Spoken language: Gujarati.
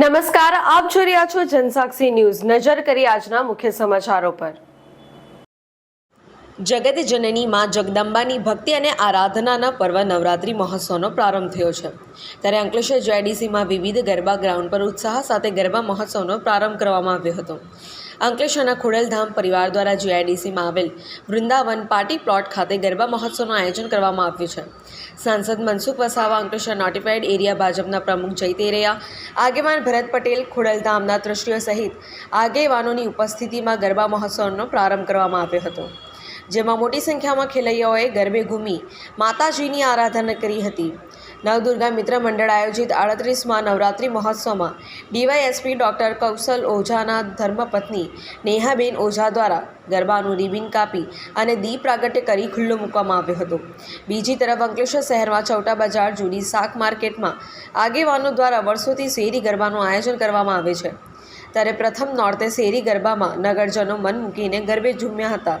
નમસ્કાર, આપ જોઈ રહ્યા છો જનસાક્ષી ન્યૂઝ. નજર કરી આજના મુખ્ય સમાચારો પર. જગત જનની માં જગદંબાની ભક્તિ અને આરાધનાના પર્વ નવરાત્રિ મહોત્સવનો પ્રારંભ થયો છે. ત્યારે અંકલેશ્વર જેડીસીમાં વિવિધ ગરબા ગ્રાઉન્ડ પર ઉત્સાહ સાથે ગરબા મહોત્સવનો પ્રારંભ કરવામાં આવ્યો હતો. અંકલેશ્વરના ખોડલધામ પરિવાર દ્વારા જીઆઈડીસીમાં આવેલ વૃંદાવન પાર્ટી પ્લોટ ખાતે ગરબા મહોત્સવનું આયોજન કરવામાં આવ્યું છે. સાંસદ મનસુખ વસાવા, અંકલેશ્વર નોટિફાઈડ એરિયા ભાજપના પ્રમુખ જય તેરૈયા આગેવાન ભરત પટેલ ખોડલધામના ટ્રસ્ટીઓ સહિત આગેવાનોની ઉપસ્થિતિમાં ગરબા મહોત્સવનો પ્રારંભ કરવામાં આવ્યો હતો. જેમાં મોટી સંખ્યામાં ખેલૈયાઓએ ગરબે ઘૂમી માતાજીની આરાધના કરી હતી. નવદુર્ગા મિત્ર મંડળ આયોજિત આડત્રીસમાં નવરાત્રિ મહોત્સવમાં ડીવાયએસપી ડૉક્ટર કૌશલ ઓઝાના ધર્મપત્ની નેહાબેન ઓઝા દ્વારા ગરબાનું રિબિન કાપી અને દીપ પ્રાગટ્ય કરી ખુલ્લો મૂકવામાં આવ્યો હતો. બીજી તરફ અંકલેશ્વર શહેરમાં ચૌટા બજાર જૂની શાક માર્કેટમાં આગેવાનો દ્વારા વર્ષોથી શેરી ગરબાનું આયોજન કરવામાં આવે છે. ત્યારે પ્રથમ નોર્તે શેરી ગરબામાં નગરજનો મન મૂકીને ગરબે ઝૂમ્યા હતા.